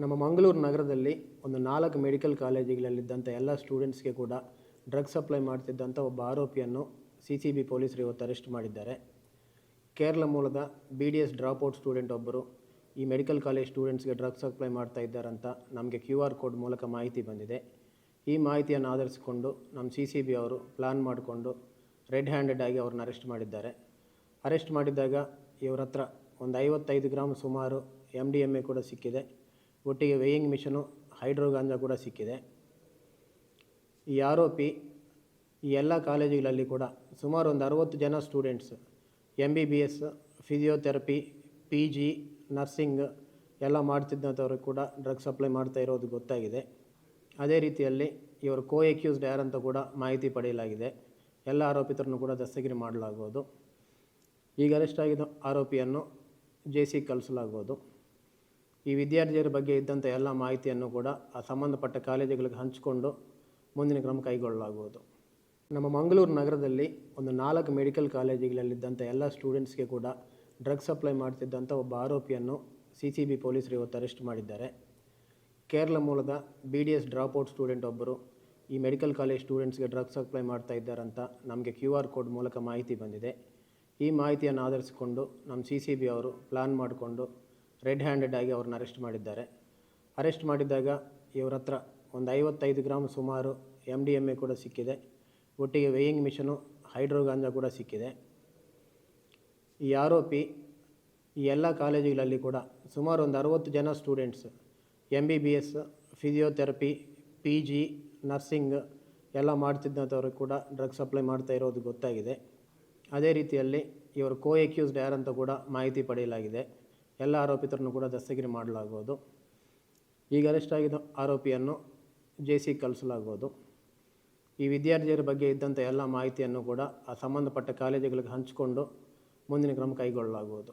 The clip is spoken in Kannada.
ನಮ್ಮ ಮಂಗಳೂರು ನಗರದಲ್ಲಿ ಒಂದು ನಾಲ್ಕು ಮೆಡಿಕಲ್ ಕಾಲೇಜುಗಳಲ್ಲಿದ್ದಂಥ ಎಲ್ಲ ಸ್ಟೂಡೆಂಟ್ಸ್ಗೆ ಕೂಡ ಡ್ರಗ್ ಸಪ್ಲೈ ಮಾಡ್ತಿದ್ದಂಥ ಒಬ್ಬ ಆರೋಪಿಯನ್ನು ಸಿ ಸಿ ಬಿ ಪೊಲೀಸರು ಇವತ್ತು ಅರೆಸ್ಟ್ ಮಾಡಿದ್ದಾರೆ. ಕೇರಳ ಮೂಲದ B D S dropout student ಒಬ್ಬರು ಈ ಮೆಡಿಕಲ್ ಕಾಲೇಜ್ ಸ್ಟೂಡೆಂಟ್ಸ್ಗೆ ಡ್ರಗ್ ಸಪ್ಲೈ ಮಾಡ್ತಾ ಇದ್ದಾರಂತ ನಮಗೆ ಕ್ಯೂ ಆರ್ ಕೋಡ್ ಮೂಲಕ ಮಾಹಿತಿ ಬಂದಿದೆ. ಈ ಮಾಹಿತಿಯನ್ನು ಆಧರಿಸಿಕೊಂಡು ನಮ್ಮ ಸಿ ಸಿ ಬಿ ಅವರು ಪ್ಲ್ಯಾನ್ ಮಾಡಿಕೊಂಡು ರೆಡ್ ಹ್ಯಾಂಡೆಡ್ ಆಗಿ ಅವ್ರನ್ನ ಅರೆಸ್ಟ್ ಮಾಡಿದ್ದಾರೆ. ಅರೆಸ್ಟ್ ಮಾಡಿದಾಗ ಇವರ ಹತ್ರ ಒಂದು ಐವತ್ತೈದು ಗ್ರಾಮ್ ಸುಮಾರು ಎಂ ಡಿ ಎಂ ಎ ಕೂಡ ಸಿಕ್ಕಿದೆ. ಒಟ್ಟಿಗೆ ವೇಯಿಂಗ್ ಮಿಷನು ಹೈಡ್ರೋಗಾಂಜಾ ಕೂಡ ಸಿಕ್ಕಿದೆ. ಈ ಆರೋಪಿ ಈ ಎಲ್ಲ ಕಾಲೇಜುಗಳಲ್ಲಿ ಕೂಡ ಸುಮಾರು ಒಂದು ಅರವತ್ತು ಜನ students M B B S physiotherapy P G nursing ಎಲ್ಲ ಮಾಡ್ತಿದ್ದಂಥವ್ರು ಕೂಡ ಡ್ರಗ್ ಸಪ್ಲೈ ಮಾಡ್ತಾ ಇರೋದು ಗೊತ್ತಾಗಿದೆ. ಅದೇ ರೀತಿಯಲ್ಲಿ ಇವರು ಕೋ ಎಕ್ಯೂಸ್ಡ್ ಯಾರಂತ ಕೂಡ ಮಾಹಿತಿ ಪಡೆಯಲಾಗಿದೆ. ಎಲ್ಲ ಆರೋಪಿತರನ್ನು ಕೂಡ ದಸ್ತಗಿರಿ ಮಾಡಲಾಗುವುದು ಈಗ ಅರೆಸ್ಟ್ ಆಗಿದ್ದ ಆರೋಪಿಯನ್ನು ಜೆ ಸಿ ಕಳಿಸಲಾಗುವುದು ಈ ವಿದ್ಯಾರ್ಥಿಯರ ಬಗ್ಗೆ ಇದ್ದಂಥ ಎಲ್ಲ ಮಾಹಿತಿಯನ್ನು ಕೂಡ ಆ ಸಂಬಂಧಪಟ್ಟ ಕಾಲೇಜುಗಳಿಗೆ ಹಂಚಿಕೊಂಡು ಮುಂದಿನ ಕ್ರಮ ಕೈಗೊಳ್ಳಲಾಗುವುದು. ನಮ್ಮ ಮಂಗಳೂರು ನಗರದಲ್ಲಿ ಒಂದು ನಾಲ್ಕು ಮೆಡಿಕಲ್ ಕಾಲೇಜುಗಳಲ್ಲಿದ್ದಂಥ ಎಲ್ಲ ಸ್ಟೂಡೆಂಟ್ಸ್ಗೆ ಕೂಡ ಡ್ರಗ್ ಸಪ್ಲೈ ಮಾಡ್ತಿದ್ದಂಥ ಒಬ್ಬ ಆರೋಪಿಯನ್ನು ಸಿ ಸಿ ಬಿ ಪೊಲೀಸರು ಇವತ್ತು ಅರೆಸ್ಟ್ ಮಾಡಿದ್ದಾರೆ. ಕೇರಳ ಮೂಲದ B D S dropout student ಒಬ್ಬರು ಈ ಮೆಡಿಕಲ್ ಕಾಲೇಜ್ ಸ್ಟೂಡೆಂಟ್ಸ್ಗೆ ಡ್ರಗ್ಸ್ ಸಪ್ಲೈ ಮಾಡ್ತಾ ಇದ್ದಾರಂತ ನಮಗೆ ಕ್ಯೂ ಆರ್ ಕೋಡ್ ಮೂಲಕ ಮಾಹಿತಿ ಬಂದಿದೆ. ಈ ಮಾಹಿತಿಯನ್ನು ಆಧರಿಸಿಕೊಂಡು ನಮ್ಮ ಸಿ ಸಿ ಬಿ ಅವರು ಪ್ಲ್ಯಾನ್ ಮಾಡಿಕೊಂಡು ರೆಡ್ ಹ್ಯಾಂಡೆಡ್ ಆಗಿ ಅವ್ರನ್ನ ಅರೆಸ್ಟ್ ಮಾಡಿದ್ದಾರೆ. ಅರೆಸ್ಟ್ ಮಾಡಿದಾಗ ಇವ್ರ ಹತ್ರ ಒಂದು ಐವತ್ತೈದು ಗ್ರಾಮ್ ಸುಮಾರು ಎಂ ಡಿ ಎಂ ಎ ಕೂಡ ಸಿಕ್ಕಿದೆ. ಒಟ್ಟಿಗೆ ವೇಯಿಂಗ್ ಮಿಷನು ಹೈಡ್ರೋ ಗಾಂಜಾ ಕೂಡ ಸಿಕ್ಕಿದೆ. ಈ ಆರೋಪಿ ಈ ಎಲ್ಲ ಕಾಲೇಜುಗಳಲ್ಲಿ ಕೂಡ ಸುಮಾರು ಒಂದು ಅರವತ್ತು ಜನ students M B B S physiotherapy P G nursing ಎಲ್ಲ ಮಾಡ್ತಿದ್ದಂಥವ್ರಿಗೆ ಕೂಡ ಡ್ರಗ್ ಸಪ್ಲೈ ಮಾಡ್ತಾ ಇರೋದು ಗೊತ್ತಾಗಿದೆ. ಅದೇ ರೀತಿಯಲ್ಲಿ ಇವರು ಕೋ ಎಕ್ಯೂಸ್ಡ್ ಯಾರಂತ ಕೂಡ ಮಾಹಿತಿ ಪಡೆಯಲಾಗಿದೆ. ಎಲ್ಲ ಆರೋಪಿತರನ್ನು ಕೂಡ ದಸ್ತಗಿರಿ ಮಾಡಲಾಗುವುದು ಈಗ ಅರೆಸ್ಟ್ ಆಗಿದ್ದ ಆರೋಪಿಯನ್ನು ಜೆ ಸಿ ಕಳಿಸಲಾಗುವುದು ಈ ವಿದ್ಯಾರ್ಥಿಯರ ಬಗ್ಗೆ ಇದ್ದಂಥ ಎಲ್ಲ ಮಾಹಿತಿಯನ್ನು ಕೂಡ ಆ ಸಂಬಂಧಪಟ್ಟ ಕಾಲೇಜುಗಳಿಗೆ ಹಂಚಿಕೊಂಡು ಮುಂದಿನ ಕ್ರಮ ಕೈಗೊಳ್ಳಲಾಗುವುದು.